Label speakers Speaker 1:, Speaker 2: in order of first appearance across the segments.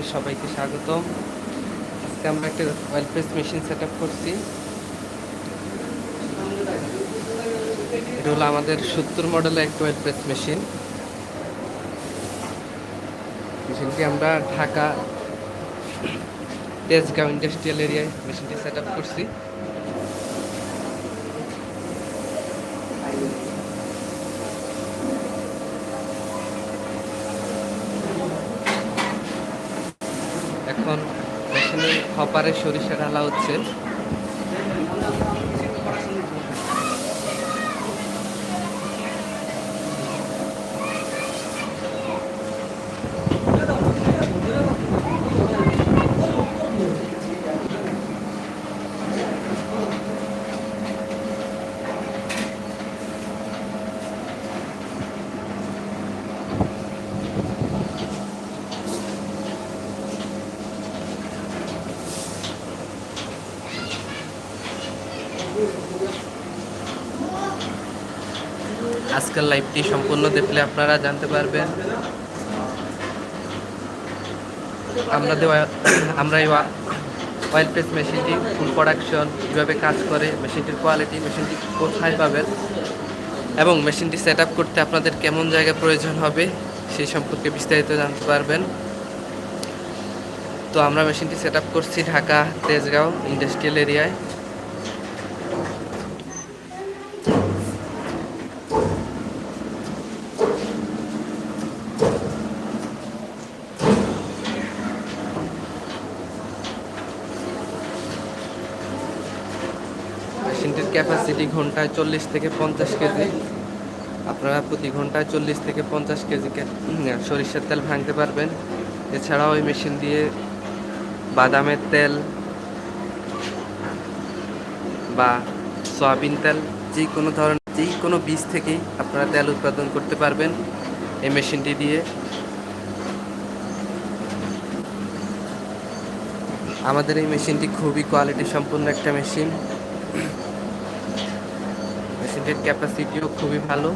Speaker 1: আপনাদের সবাইকে স্বাগত আজকে আমরা একটা অয়েল প্রেস মেশিন সেট করছি। এটা হলো আমাদের সত্তর মডেলের একটা অয়েল প্রেস মেশিন মেশিনটি আমরা ঢাকা তেজগাঁও ইন্ডাস্ট্রিয়াল এরিয়ায় মেশিনটি সেট করছি এখন হপারে সরিষা ঢালা হচ্ছে। আজকের লাইভটি সম্পূর্ণ দেখলে আপনারা জানতে পারবেন। আমরা আমরা এই অয়েল প্রেস মেশিনটি ফুল প্রোডাকশন কীভাবে কাজ করে মেশিনটির কোয়ালিটি মেশিনটি কোথায় পাবেন এবং মেশিনটি সেট করতে আপনাদের কেমন জায়গা প্রয়োজন হবে, সেই সম্পর্কে বিস্তারিত জানতে পারবেন। তো আমরা মেশিনটি সেট করছি ঢাকা, তেজগাঁও ইন্ডাস্ট্রিয়াল এরিয়ায় মেশিনটির ক্যাপাসিটি ঘন্টায় চল্লিশ থেকে পঞ্চাশ কেজি। আপনারা প্রতি ঘন্টায় চল্লিশ থেকে পঞ্চাশ কেজি সরিষার তেল ভাঙতে পারবেন। এছাড়াও ওই মেশিন দিয়ে বাদামের তেল বা সয়াবিন তেল, যে কোনো ধরনের, যে কোনো বীজ থেকেই আপনারা তেল উৎপাদন করতে পারবেন এই মেশিনটি দিয়ে। আমাদের এই মেশিনটি খুবই কোয়ালিটি সম্পন্ন একটা মেশিন। মেশিনটির ক্যাপাসিটিও খুবই ভালো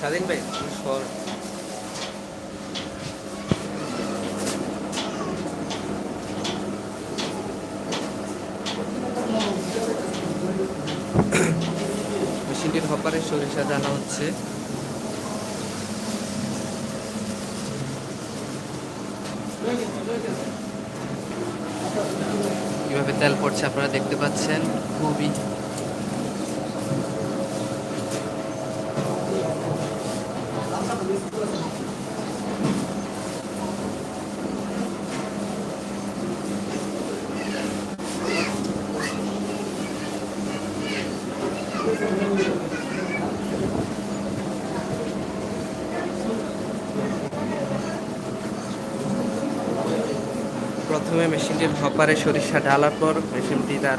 Speaker 1: স্বাধীন ভাই সর মেশিনটির হপারে সরিষা দানা হচ্ছে। কীভাবে তেল পড়ছে আপনারা দেখতে পাচ্ছেন? খুবই প্রথমে মেশিনটির হপারে সরিষা ঢালার পর মেশিনটি তার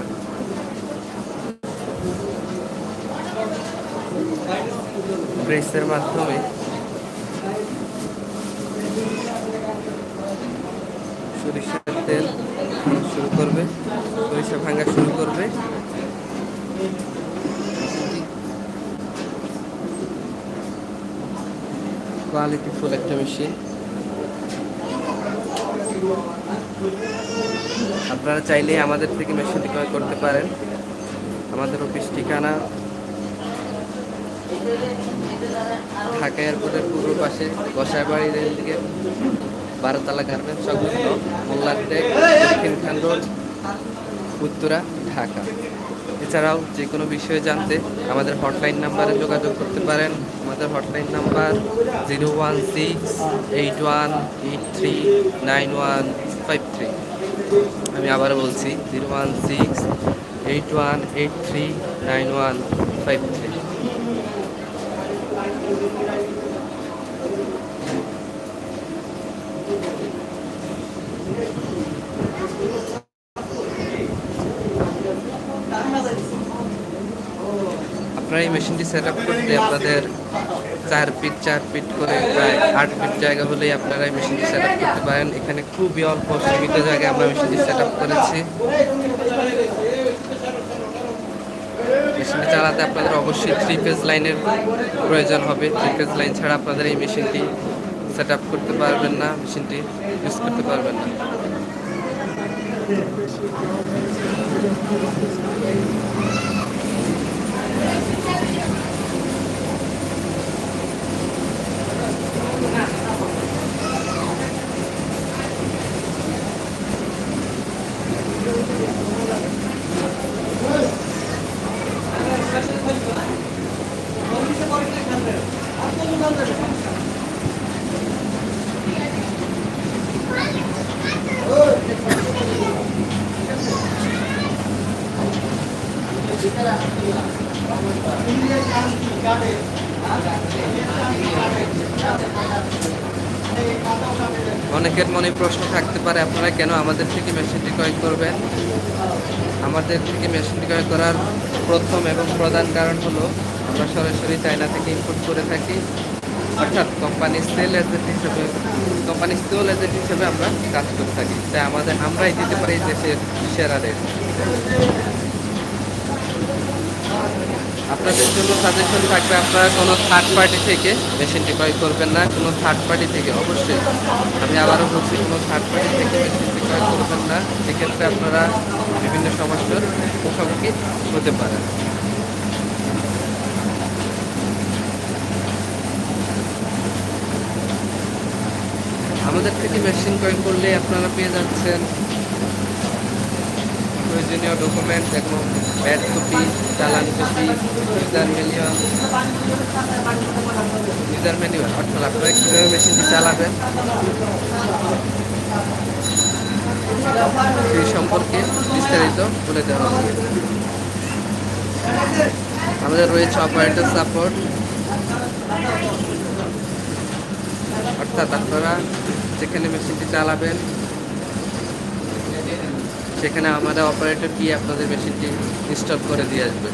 Speaker 1: ব্রেসের মাধ্যমে সরিষার তেল শুরু করবে, সরিষা ভাঙা শুরু করবে। কোয়ালিটি ফুল একটা মেশিন। আপনারা চাইলে আমাদের থেকে মেশিনটি ক্রয় করতে পারেন। আমাদের অফিস ঠিকানা ঢাকা এয়ারপোর্টের পূর্ব পাশে গোসাইবাড়ি রেল দিকে বারোতলা গার্মেন্টস সংলগ্ন মোল্লার দক্ষিণ খান রোড উত্তরা, ঢাকা। এছাড়াও যে কোনো বিষয়ে জানতে আমাদের হটলাইন নাম্বারে যোগাযোগ করতে পারেন। আমাদের hotline number zero one six eight one eight three nine one five three আমি আবারও বলছি, zero one six eight one eight three nine one five three. আপনারা এই মেশিনটি সেট আপ করতে আপনাদের চার ফিট চার ফিট করে প্রায় আট ফিট জায়গা হলেই আপনারা মেশিনটি সেট আপ করতে পারেন। এখানে খুবই অল্প সীমিত জায়গায় আমরা মেশিনটি সেট আপ করেছি। মেশিনটি চালাতে আপনাদের অবশ্যই থ্রি ফেজ লাইনের প্রয়োজন হবে। থ্রি ফেজ লাইন ছাড়া আপনাদের এই মেশিনটি সেট আপ করতে পারবেন না, মেশিনটি ইউজ করতে পারবেন না। অনেকের মনে প্রশ্ন থাকতে পারে, আপনারা কেন আমাদের থেকে মেশিনটি ক্রয় করবেন? আমাদের থেকে মেশিনটি ক্রয় করার প্রথম এবং প্রধান কারণ হলো, আমরা সরাসরি চায়না থেকে ইম্পোর্ট করে থাকি। অর্থাৎ কোম্পানি সেল এজেন্ট হিসেবে কোম্পানি সেল এজেন্ট হিসেবে আমরা কাজ করে থাকি। তাই আমাদের, আমরাই দিতে পারি দেশের সেরা রেট আপনাদের জন্য সাজেশন থাকবে আপনারা কোনো থার্ড পার্টি থেকে মেশিনটি ক্রয় করবেন না, কোনো থার্ড পার্টি থেকে অবশ্যই। আমি আবারও বলছি, কোনো থার্ড পার্টি থেকে মেশিনটি ক্রয় করবেন না। সেক্ষেত্রে আপনারা বিভিন্ন সমস্যার মুখোমুখি হতে পারেন। আমাদের থেকে মেশিন ক্রয় করলে আপনারা পেয়ে যাচ্ছেন প্রয়োজনীয় ডকুমেন্টস যেমন ব্যাড কপি চালান ইউজার মিলিয়ন ইউজার ম্যানুয়াল অর্থাৎ আপনারা কীভাবে মেশিনটি চালাবেন? সেই সম্পর্কে বিস্তারিত বলে দেওয়া হবে। আমাদের রয়েছে অপারেটর সাপোর্ট অর্থাৎ আপনারা যেখানে মেশিনটি চালাবেন সেখানে আমাদের অপারেটর গিয়ে আপনাদের মেশিনটি ইনস্টল করে দিয়ে আসবে?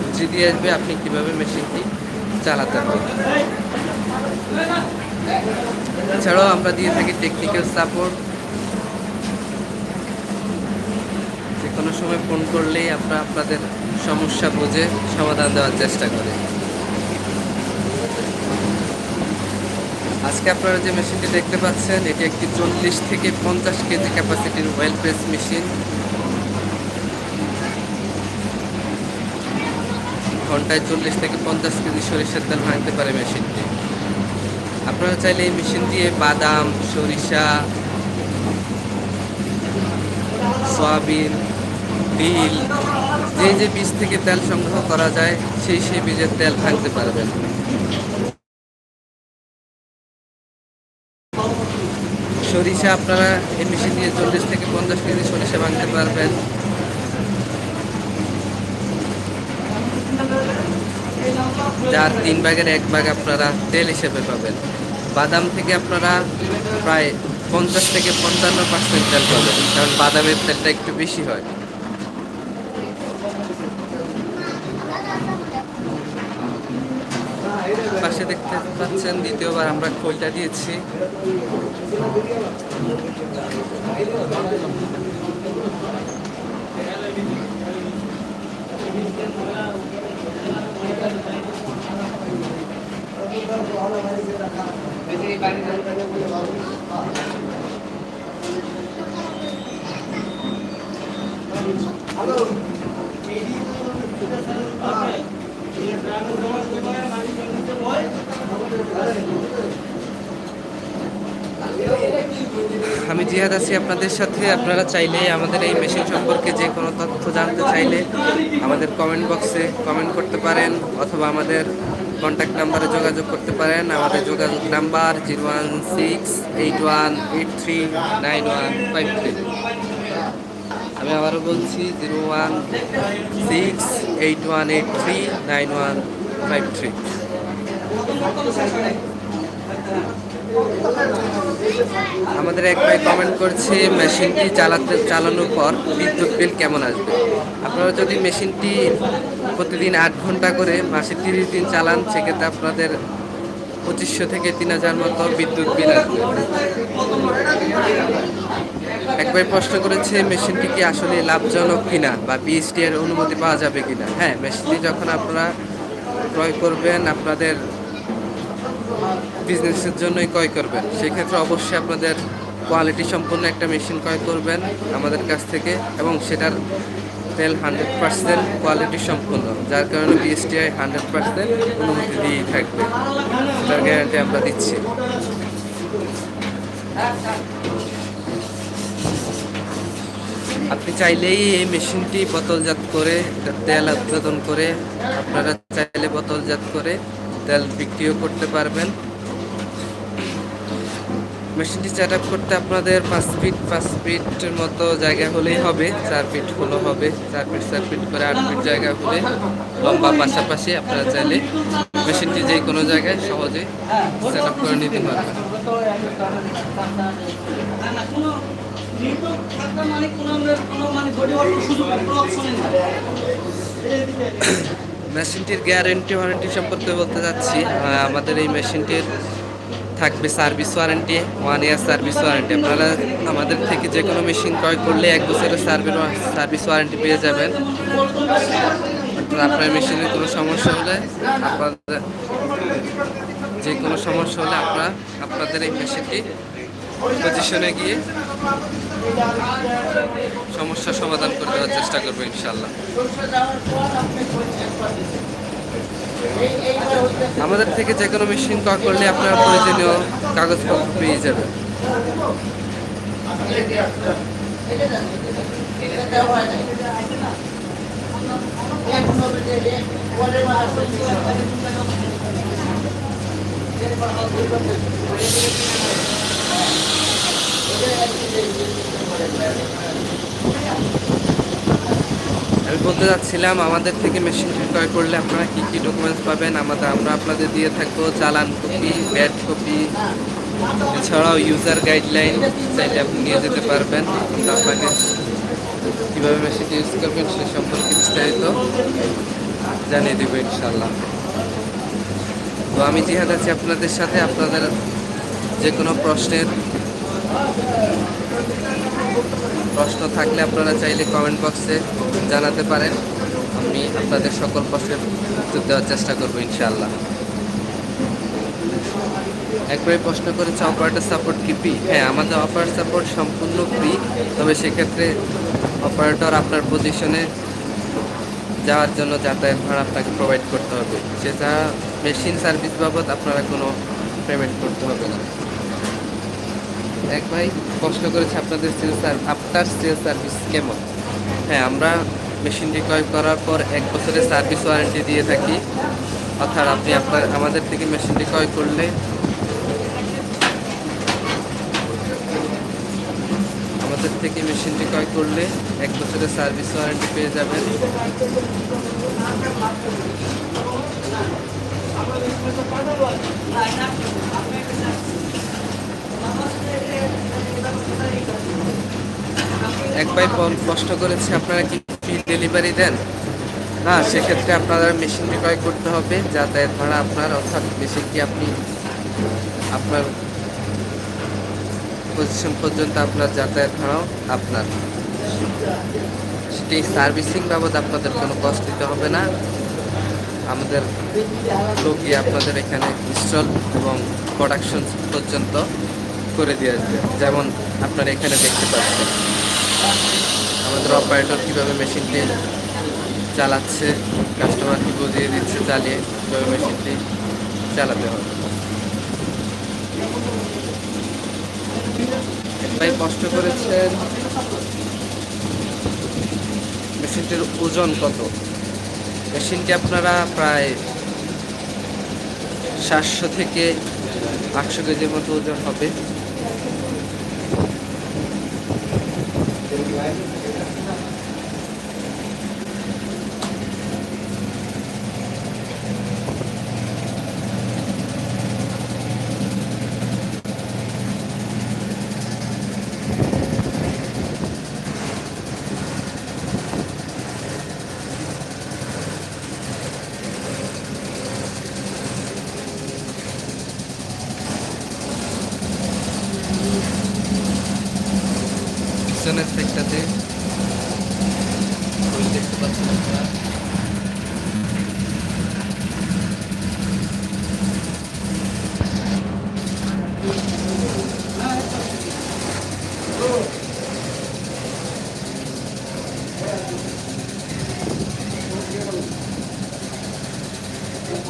Speaker 1: বুঝিয়ে দিয়ে আসবে, আপনি কীভাবে মেশিনটি চালাতে এছাড়াও আমরা দিয়ে থাকি টেকনিক্যাল সাপোর্ট যে কোনো সময় ফোন করলেই আমরা আপনাদের সমস্যা বুঝে সমাধান দেওয়ার চেষ্টা করি। আজকে আপনারা যে মেশিনটি দেখতে পাচ্ছেন, এটি একটি চল্লিশ থেকে পঞ্চাশ কেজি ক্যাপাসিটির ওয়েল প্রেস মেশিন। ঘন্টায় চল্লিশ থেকে পঞ্চাশ কেজি সরিষার তেল ভাঙতে পারে মেশিনটি। আপনারা চাইলে এই মেশিন দিয়ে বাদাম, সরিষা, সয়াবিন, তিল, যে যে বীজ থেকে তেল সংগ্রহ করা যায়, সেই সেই বীজের তেল ভাঙতে পারবেন। সরিষা আপনারা এই মেশিন দিয়ে চল্লিশ থেকে পঞ্চাশ কেজি সরিষা ভাঙতে পারবেন। যার তিন ভাগের এক ভাগ আপনারা তেল হিসেবে পাবেন। বাদাম থেকে আপনারা প্রায় পঞ্চাশ থেকে পঞ্চান্ন পার্সেন্ট তেল পাবেন, কারণ বাদামের তেলটা একটু বেশি হয়। পাশে দেখতে পাচ্ছেন দ্বিতীয়বার আমরা খোলটা দিয়েছি। আমি জিহাদ আছি আপনাদের সাথে। আপনারা চাইলে আমাদের এই মেশিন সম্পর্কে যে কোনো তথ্য জানতে চাইলে আমাদের কমেন্ট বক্সে কমেন্ট করতে পারেন অথবা আমাদের কন্ট্যাক্ট নাম্বারে যোগাযোগ করতে পারেন। আমাদের যোগাযোগ number zero one six eight one eight three nine one five three আমি আবারও বলছি, zero one six eight one eight three nine one five three. আমাদের এক ভাই কমেন্ট করছে, মেশিনটি চালাতে, চালানোর পর বিদ্যুৎ বিল কেমন আসবে? আপনারা যদি মেশিনটি প্রতিদিন আট ঘণ্টা করে মাসে তিরিশ দিন চালান, সেক্ষেত্রে আপনাদের পঁচিশশো থেকে তিন হাজার মতো বিদ্যুৎ বিল আসবে। এক ভাই প্রশ্ন করেছে, মেশিনটি কি আসলে লাভজনক কিনা বা বিএসটি এর অনুমতি পাওয়া যাবে কিনা? হ্যাঁ মেশিনটি যখন আপনারা ক্রয় করবেন, আপনাদের বিজনেসের জন্যই ক্রয় করবেন, সেক্ষেত্রে অবশ্যই আপনাদের কোয়ালিটি সম্পন্ন একটা মেশিন ক্রয় করবেন আমাদের কাছ থেকে এবং সেটার তেল হান্ড্রেড পার্সেন্ট কোয়ালিটি সম্পন্ন, যার কারণে বিএসটিআই হান্ড্রেড পার্সেন্ট অনুমতি দিয়েই থাকবে। সেটার গ্যারান্টি আমরা দিচ্ছি। আপনি চাইলেই এই মেশিনটি বোতলজাত করে তেল উৎপাদন করে আপনারা চাইলে বোতলজাত করে তেল বিক্রিও করতে পারবেন। মেশিনটি সেট করতে আপনাদের পাঁচ ফিট পাঁচ ফিটের মতো জায়গা হলেই হবে, চার ফিট হলো হবে, চার ফিট চার ফিট করে আট ফিট জায়গা হলে লম্বা পাশাপাশি আপনারা চাইলে মেশিনটি যে কোনো জায়গায় সহজে সেট করে নিতে পারবেন। মেশিনটির গ্যারেন্টি ওয়ারেন্টি সম্পর্কে বলতে আহ, আমাদের এই মেশিনটির থাকবে service warranty one year service warranty আপনারা আমাদের থেকে যে কোনো মেশিন ক্রয় করলে এক বছরের সার্ভিস সার্ভিস ওয়ারেন্টি পেয়ে যাবেন। আপনার মেশিনের কোনো সমস্যা হলে আপনাদের যে কোনো সমস্যা হলে আপনারা আপনাদের এই মেশিনটি পজিশনে গিয়ে সমস্যার সমাধান করে দেওয়ার চেষ্টা করব ইনশাল্লাহ আমাদের থেকে যে কোনো মেশিন ক্রয় করলে আপনার প্রয়োজনীয় কাগজপত্র পেয়ে যাবেন। আমি বলতে যাচ্ছিলাম, আমাদের থেকে মেশিনটি ক্রয় করলে আপনারা কী কী ডকুমেন্টস পাবেন? আমাদের, আমরা আপনাদের দিয়ে থাকব চালান কপি ব্যাড কপি এছাড়াও ইউজার গাইডলাইন চাইলে আপনি নিয়ে যেতে পারবেন। আপনাকে কীভাবে মেশিনটি ইউজ করবেন সে সম্পর্কে বিস্তারিত জানিয়ে দেবো ইনশাল্লাহ তো আমি জিহাদ আছি আপনাদের সাথে, আপনাদের যে কোনো প্রশ্নের প্রশ্ন থাকলে আপনারা চাইলে কমেন্ট বক্সে জানাতে পারেন। আমি আপনাদের সকল প্রশ্নের উত্তর দেওয়ার চেষ্টা করব ইনশাআল্লাহ। একবারে প্রশ্ন করেছে অপারেটর সাপোর্ট কি ফ্রি হ্যাঁ আমাদের অপারেটর সাপোর্ট সম্পূর্ণ ফ্রি তবে সেক্ষেত্রে অপারেটর আপনার পজিশনে যাওয়ার জন্য যাতায়াত ভাড়া আপনাকে প্রোভাইড করতে হবে। সেটা মেশিন সার্ভিস বাবদ আপনারা কোনো পেমেন্ট করতে হবে না। এক ভাই প্রশ্ন করেছে আপনাদের সেল আপনার সেল সার্ভিস কেমন? হ্যাঁ আমরা মেশিনটি ক্রয় করার পর এক বছরের সার্ভিস ওয়ারেন্টি দিয়ে থাকি। অর্থাৎ আপনি আপনার, আমাদের থেকে মেশিনটি ক্রয় করলে আমাদের থেকে মেশিনটি ক্রয় করলে এক বছরের সার্ভিস ওয়ারেন্টি পেয়ে যাবেন। এক ভাই প্রশ্ন করেছে, আপনারা কি ফ্রি ডেলিভারি দেন? না, সেক্ষেত্রে আপনারা মেশিন ক্রয় করতে হবে যাতায়াত ভাড়া আপনার, অর্থাৎ মেশিনটি আপনি আপনার পজিশন পর্যন্ত আপনার যাতায়াত ভাড়াও আপনার। সেটি সার্ভিসিং বাবদ আপনাদের কোনো কষ্ট দিতে হবে না। আমাদের লোক গিয়ে আপনাদের এখানে ইনস্টল এবং প্রোডাকশন পর্যন্ত করে দিয়ে আসবে। যেমন আপনারা এখানে দেখতে পাচ্ছেন, আমাদের অপারেটর কীভাবে মেশিনটি চালাচ্ছে কাস্টমারকে বুঝিয়ে দিচ্ছে, চালিয়ে কীভাবে মেশিনটি চালাতে হবে। ভাই কষ্ট করেছেন? মেশিনটির ওজন কত? মেশিনটি আপনারা প্রায় সাতশো থেকে আটশো কেজির মতো ওজন হবে। Gracias.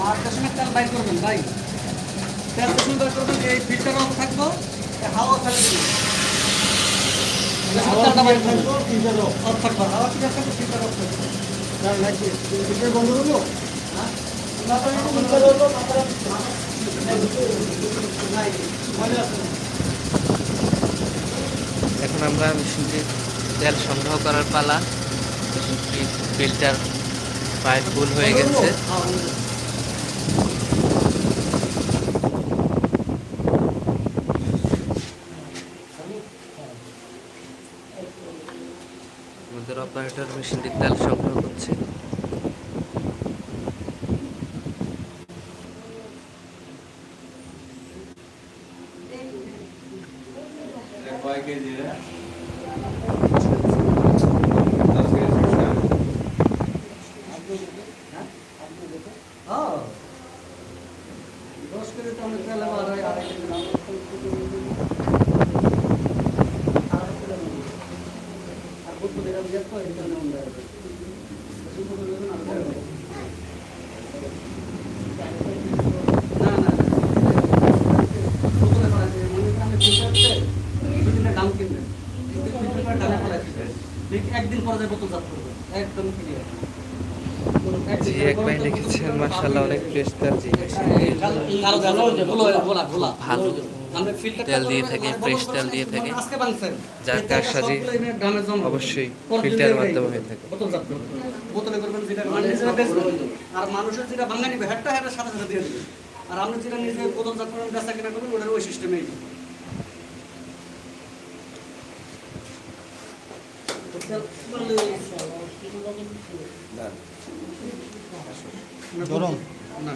Speaker 2: আটটার সময় তেল বাইর করবেন ভাই। তেলটা শুরু বাইর করবেন এই ফিল্টার অফ থাকব হাওয়া থাকবে করব?
Speaker 1: এখন আমরা মেশিনটি তেল সংগ্রহ করার পালা ফিল্টার পাইপ ফুল হয়ে গেছে আমাদের মেশিনটি তেল সংগ্রহ করছে।
Speaker 3: কয় কেজি রে
Speaker 2: হ্যাঁ দশ কেজি তো আমরা তেল আবার আড়াই আড়াই কেজি দাম। আর বুদ্ধ যেটা বিয়ে করে এটা নেমন দেয় বুদ্ধ যেটা না দেয়। না না বুদ্ধ যেটা আছে, মনে করেন আমি ফিল্টার দিতে দুই তিনটা দাম কিনবেন ফিল্টার করে দামে ফেলাই দিবেন। ঠিক একদিন পরে যায় বোতল জাত করবে একদম ক্লিয়ার
Speaker 1: এক ভাই লিখেছেন মার্শাল্লাহ অনেক ফ্রেশ তেল ভালো। তেল দিয়ে থাকে, fresh তেল দিয়ে থাকে।
Speaker 2: আজকে বানছেন
Speaker 1: যার অবশ্যই ফিল্টার মাধ্যমে হয়ে থাকে।
Speaker 2: বোতলজাত করবেন বোতলে করবেন যেটা মানে নিজেরা বেচবেন আর মানুষের যেটা ভাঙা নিবে হেডটা সাথে সাথে দিয়ে দিবেন আর আপনি যেটা নিজে বোতলজাত করবেন বেচা কেনা করবেন ওটার ওই সিস্টেমেই গরম। না।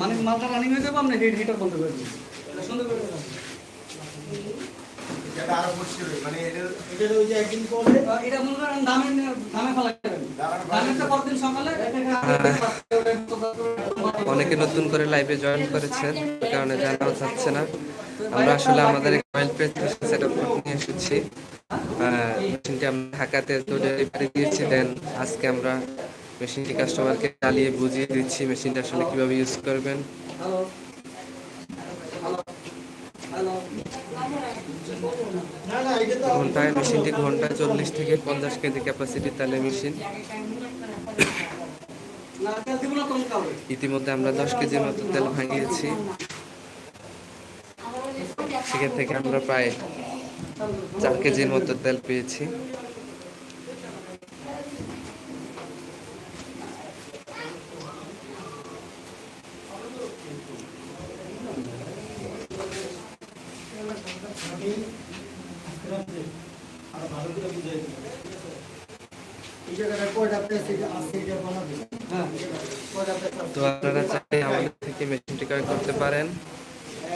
Speaker 2: মানে মালটা রানিং হয়ে যাবে আপনি হিট হিটার বন্ধ করে দিবেন এটা সুন্দর করে
Speaker 3: এটা আরও পরিষ্কার হবে। মানে
Speaker 2: এটা মনে করেন দামে দামে ফেলা
Speaker 1: অনেকে নতুন করে লাইভে জয়েন করেছেন কারণে জানাও যাচ্ছে না। আমরা আসলে আমাদের মোবাইল পেজ সেট আপ নিয়ে এসেছি। মেশিনটি আমরা ঢাকাতে তো ডেলিভারি দিয়েছি দেন আজকে আমরা মেশিনটি কাস্টমারকে চালিয়ে বুঝিয়ে দিচ্ছি মেশিনটা আসলে কীভাবে ইউজ করবেন। ঘন্টায়, মেশিনটি ঘন্টায় চল্লিশ থেকে পঞ্চাশ কেজি ক্যাপাসিটি মেশিন
Speaker 2: তেল দিব না তুমি কাউকে
Speaker 1: ইতিমধ্যে আমরা দশ কেজির মতো তেল ভাঙিয়েছি। সেখান থেকে আমরা প্রায় চার কেজির মতো তেল পেয়েছি
Speaker 2: এই জায়গাটা কয়টা পেয়েছে আছে এটা বানাবে হ্যাঁ কয়টা পেয়েছে
Speaker 1: তো আপনারা চাইলে আমাদের থেকে মেশিনটি ক্রয় করতে পারেন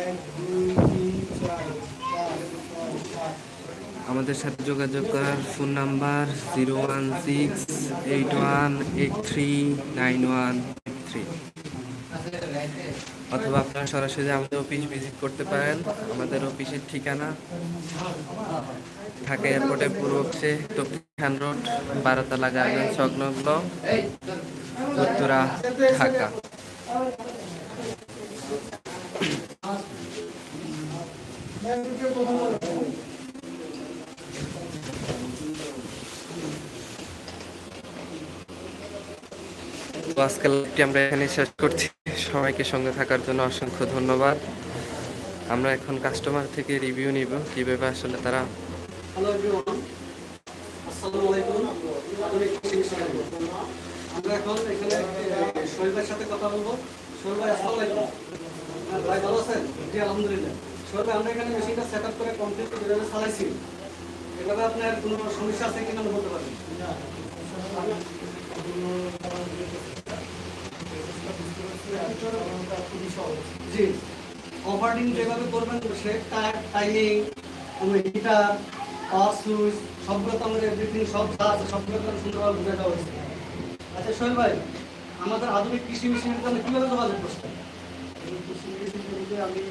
Speaker 2: এক দুই তিন চার পাঁচ ছয় সাত
Speaker 1: আমাদের সাথে যোগাযোগ করার phone number zero one six eight one eight three nine one three অথবা আপনারা সরাসরি আমাদের অফিস ভিজিট করতে পারেন। আমাদের অফিসের ঠিকানা ঢাকা এয়ারপোর্টের পূর্ব অংশে টপিখান রোড বারোতলা গার্মেন্ট সংলগ্ন, উত্তরা, ঢাকা। তো আজকের লাইভটি আমরা এখানে শেষ করছি। সবাইকে সঙ্গে থাকার জন্য অসংখ্য ধন্যবাদ। আমরা এখন কাস্টমার থেকে রিভিউ নিব কীভাবে আসলে তারা
Speaker 2: হ্যাঁ, আপনার সমস্যা আছে কিনা বলতে পারেন জি। অপারেটিং যেভাবে করবেন সে tyre timing heater power switch সবগুলো তো আমাদের এভরিথিং সব যা সবগুলো তো সুন্দরভাবে বুঝে দেওয়া হয়েছে। আচ্ছা সোহেল ভাই, আমাদের আধুনিক কৃষি মেশিনের জন্য কীভাবে যোগাযোগ
Speaker 4: এই কৃষি জমিতে আমি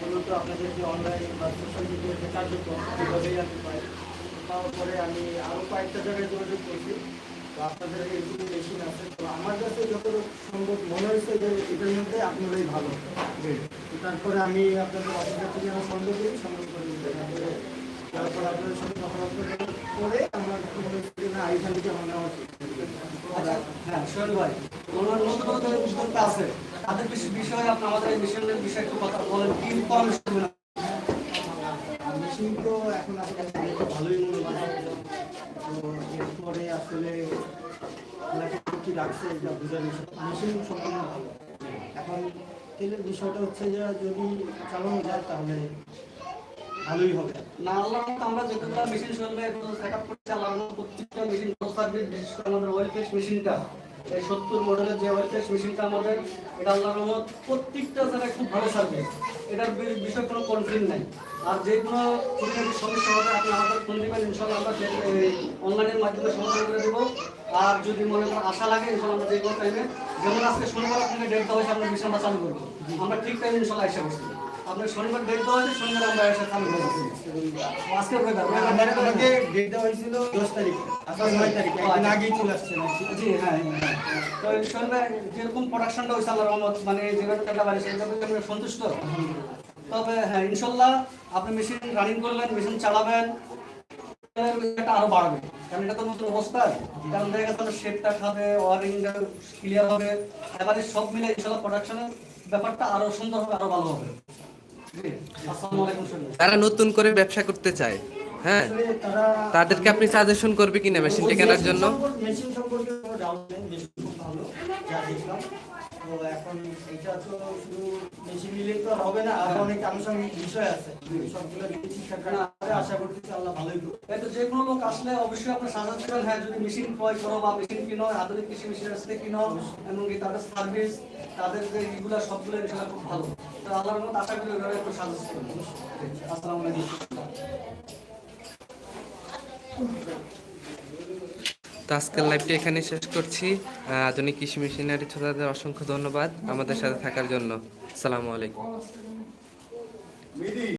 Speaker 4: মূলত আপনাদের যে অনলাইন বা সোশ্যাল মিডিয়ার যে কার্যক্রম সেভাবেই আমি পাই। তারপরে আমি আরও কয়েকটা জায়গায় যোগাযোগ করছি। আমার তারপরে আমি আপনাদের থেকে আমি সন্দেহ করি করে আপনাদের কথাবার্তা করে আমার মনে হচ্ছে না আমার।
Speaker 2: আচ্ছা হ্যাঁ ভাই আছে, তাদের বিষ- বিষয়ে আপনি আমাদের মেশিনের বিষয়ে কথা বলেন, কি পরামর্শ দেবেন
Speaker 4: আর মেশিন তো এখন আপনার অনেকটা ভালোই মনে হয় তো এরপরে আসলে ওনাকে কি রাখছে এটা বোঝার মেশিন সম্পূর্ণ ভালো। এখন তেলের বিষয়টা হচ্ছে যে, যদি চালানো যায় তাহলে ভালোই হবে।
Speaker 2: না আল্লাহ আমরা যতগুলো মেশিন চলবে সেট আপ আল্লাহ রহমতে প্রত্যেকটা মেশিন সার্ভিস বিশেষ করে আমাদের ওয়েল ফ্রেশ মেশিনটা। এই সত্তর মডেলের যে ওয়েল ফ্রেশ মেশিনটা আমাদের, এটা আল্লাহ রহমত, প্রত্যেকটা জায়গায় খুব ভালো সার্ভিস এটার বিষয়ে কোনো কনফ্লিক্ট নাই। আর যে কোনো সমস্যা হবে, আপনি আমাদের ফোন দেবেন ইনশাল্লাহ আমরা অনলাইনের মাধ্যমে সমাধান করে দেবো। আর যদি মনে করেন আশা লাগে ইনশাল্লাহ আমরা যে কোনো টাইমে যেমন আজকে শনিবার আপনাকে ডেট দেওয়া হয়েছে আমরা বিষয় চালু করব। আমরা ঠিক টাইমে ইনশাল্লাহ এসে বসছি আপনার শনিবার ডেট দেওয়া হয়েছে শনিবার আমরা এসে চালু করব। আজকে
Speaker 4: আমাকে ডেট দেওয়া হয়েছিল দশ তারিখে একদিন আগেই চলে আসছে
Speaker 2: জি হ্যাঁ হ্যাঁ। তো শুনবে যেরকম প্রোডাকশনটা হয়েছে আল্লাহ রহমত মানে বাড়ি কি আপনি সন্তুষ্ট। তবে হ্যাঁ ইনশাল্লাহ আপনি মেশিন রানিং করবেন মেশিন চালাবেন এটা আরও বাড়বে। কারণ এটা তো নতুন অবস্থা। কারণ দেখা গেছে শেপটা খাবে ওয়ারিং ক্লিয়ার হবে। এবারে সব মিলে ইনশাল্লাহ প্রোডাকশনের ব্যাপারটা আরও সুন্দর হবে আরও ভালো হবে।
Speaker 1: তারা নতুন করে ব্যবসা করতে চায়। হ্যাঁ। তাদেরকে আপনি সাজেশন করবে কিনা মেশিনটি কেনার জন্য?
Speaker 4: মেশিন সম্পর্কে ভালো যা দেখলাম। তো এখন এটা তো শুধু মেশিন নিলেই তো হবে না আর অনেক আনুষঙ্গিক বিষয় আছে। সবগুলো ঠিকঠাক আশা করতেছি আল্লাহ ভালোই করবে।
Speaker 2: তো যে কোনো লোক আসলে অবশ্যই আপনার করেন হ্যাঁ যদি মেশিন ক্রয় করো বা মেশিন কিনো আধুনিক কৃষি মেশিনের সাথে কিনো এবং তাদের সার্ভিস তাদের যে এগুলো সবগুলো ইনশাল্লাহ খুব ভালো। তো আল্লাহর মত আশা করি ওইভাবে একটু সাজেস্ট করবেন আসসালামু আলাইকুম।
Speaker 1: তো আজকের লাইভটি এখানে শেষ করছি। আধুনিক কৃষি মেশিনারি ছোটাদের অসংখ্য ধন্যবাদ আমাদের সাথে থাকার জন্য। আসসালামু আলাইকুম।